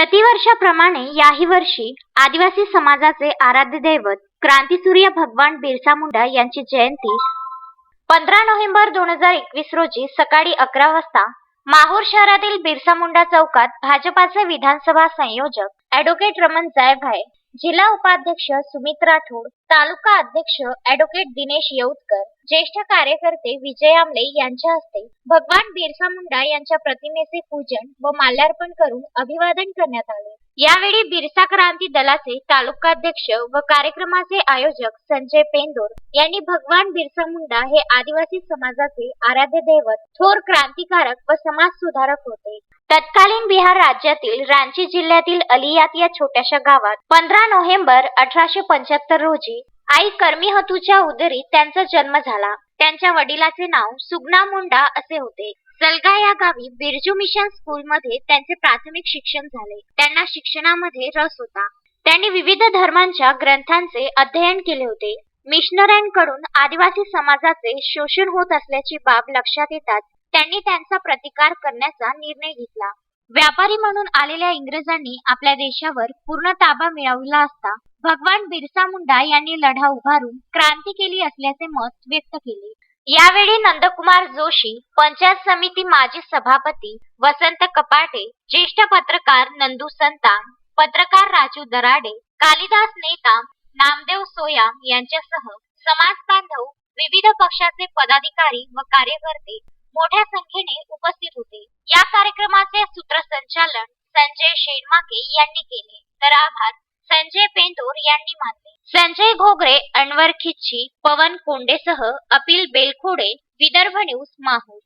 प्रतिवर्षाप्रमाणे याही वर्षी आदिवासी समाजाचे आराध्य दैवत क्रांतीसूर्य भगवान बिरसा मुंडा यांची जयंती पंधरा नोव्हेंबर दोन हजार एकवीस रोजी सकाळी अकरा वाजता माहूर शहरातील बिरसा मुंडा चौकात भाजपाचे विधानसभा संयोजक ॲडव्होकेट रमण जायभाय जिल्हा उपाध्यक्ष सुमित राठोड तालुका अध्यक्ष ॲडव्होकेट दिनेश येऊतकर ज्येष्ठ कार्यकर्ते विजय आमले यांच्या हस्ते भगवान बिरसा मुंडा यांच्या प्रतिमेचे पूजन व माल्यार्पण करून अभिवादन करण्यात आले. यावेळी बिरसा क्रांती दलाचे तालुकाध्यक्ष व कार्यक्रमाचे आयोजक संजय पेंदोर यांनी भगवान बिरसा मुंडा हे आदिवासी समाजाचे आराध्य दैवत थोर क्रांतिकारक व समाज सुधारक होते. तत्कालीन बिहार राज्यातील रांची जिल्ह्यातील अलियात या छोट्याशा गावात पंधरा नोव्हेंबर अठराशे पंच्याहत्तर रोजी आई कर्मी हतूच्या उदरी त्यांचा जन्म झाला. त्यांच्या वडिलाचे नाव सुगना मुंडा असे होते. सलगा या गावी बिरजू मिशन स्कूल मध्ये त्यांचे प्राथमिक शिक्षण झाले. त्यांना शिक्षणामध्ये रस होता. त्यांनी विविध धर्मांच्या ग्रंथांचे अध्ययन केले होते. मिशनऱ्यांकडून आदिवासी समाजाचे शोषण होत असल्याची बाब लक्षात येताच त्यांनी त्यांचा प्रतिकार करण्याचा निर्णय घेतला. व्यापारी म्हणून आलेल्या इंग्रजांनी आपल्या देशावर पूर्ण ताबा मिळवला असता भगवान बिरसा मुंडा यांनी लढा उभारून क्रांती केली असल्याचे मत व्यक्त केले. यावेळी नंदकुमार जोशी पंचायत समिती माजी सभापती वसंत कपाटे ज्येष्ठ पत्रकार नंदू संतान पत्रकार राजू दराडे कालिदास नेताम नामदेव सोयाम यांच्यासह समाज बांधव विविध पक्षाचे पदाधिकारी व कार्यकर्ते मोठ्या संख्येने उपस्थित होते. या कार्यक्रमाचे सूत्रसंचालन संजय शेनमाके यांनी केले. तर आभार. संजय पेंदोर यांनी मानले. संजय घोगरे अनवर खिच्ची पवन कोंडेसह अपिल बेलखोडे विदर्भ न्यूज माहूर